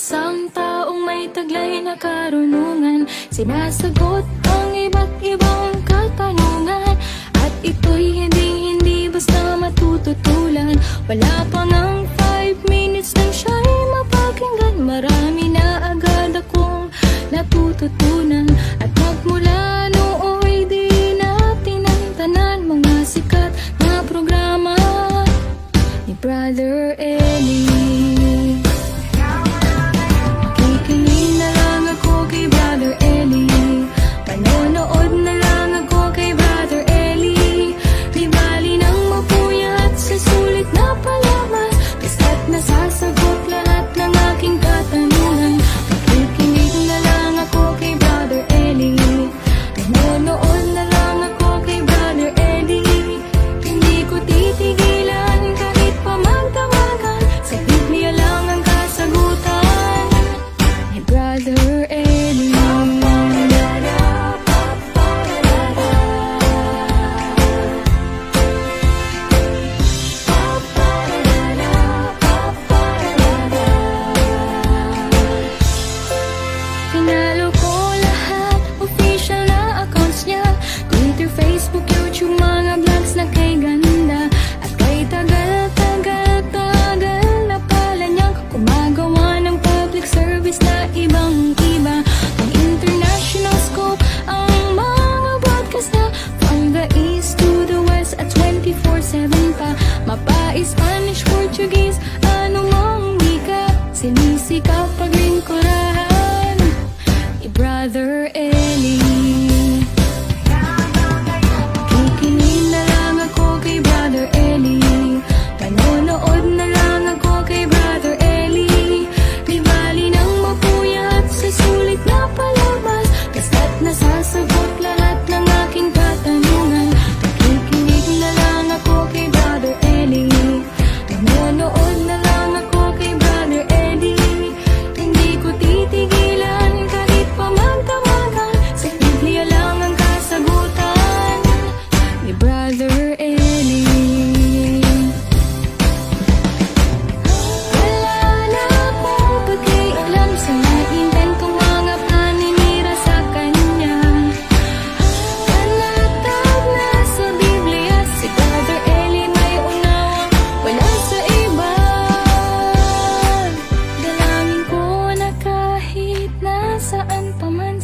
Isang taong may taglay na karunungan. Sinasagot ang iba't ibang katanungan. At ito'y hindi hindi basta matututulan. Wala pa ng 5 minutes nang siya'y mapakinggan. Marami na agad akong natututunan. At magmula nooy di natin ang tanan. Mga sikat na programa ni Brother Eddie Sisikat paglingkod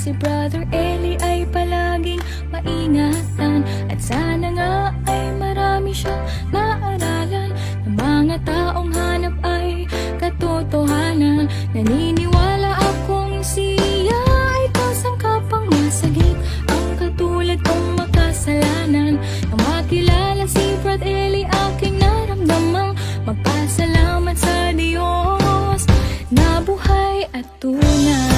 Si Brother Eli ay palaging maingatan At sana nga ay marami siyang naaralan Ng mga taong hanap ay katotohanan. Naniniwala akong siya ay kasangkapang masagip Ang katulad kong makasalanan. Nang makilala si Brother Eli aking naramdamang Magpasalamat sa Diyos na buhay at tunay.